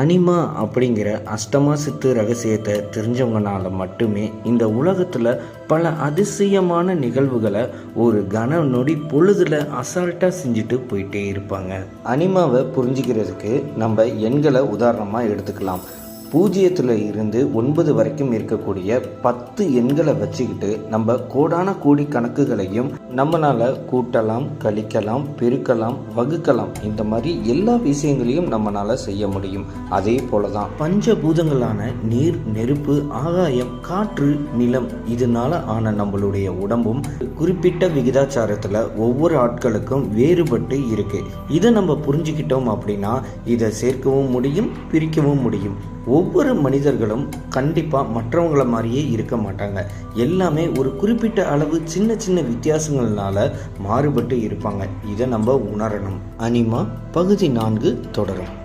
அனிமா அப்படிங்கிற அஷ்டமா சித்து ரகசியத்தை தெரிஞ்சவங்கனால மட்டுமே இந்த உலகத்தில் பல அதிசயமான நிகழ்வுகளை ஒரு கன நொடி பொழுதுல அசால்ட்டாக செஞ்சுட்டு போயிட்டே இருப்பாங்க. அனிமாவை புரிஞ்சுக்கிறதுக்கு நம்ம எண்களை உதாரணமாக எடுத்துக்கலாம். பூஜ்ஜியத்தில் இருந்து ஒன்பது வரைக்கும் இருக்கக்கூடிய பத்து எண்களை வச்சுக்கிட்டு நம்ம கோடான கோடி கணக்குகளையும் நம்மளால கூட்டலாம் கழிக்கலாம் பெருக்கலாம் வகுக்கலாம். இந்த மாதிரி எல்லா விஷயங்களையும் நம்மளால செய்ய முடியும். அதே போல தான் பஞ்சபூதங்களான நீர் நெருப்பு ஆகாயம் காற்று நிலம் இதனால ஆன நம்மளுடைய உடம்பும் குறிப்பிட்ட விகிதாச்சாரத்தில் ஒவ்வொரு ஆட்களுக்கும் வேறுபட்டு இருக்கு. இதை நம்ம புரிஞ்சுக்கிட்டோம் அப்படின்னா இதை சேர்க்கவும் முடியும் பிரிக்கவும் முடியும். ஒவ்வொரு மனிதர்களும் கண்டிப்பாக மற்றவங்கள மாதிரியே இருக்க மாட்டாங்க. எல்லாமே ஒரு குறிப்பிட்ட அளவு சின்ன சின்ன வித்தியாசங்கள்னால மாறுபட்டு இருப்பாங்க. இதை நம்ம உணரணும். அனிமா பகுதி நான்கு தொடரும்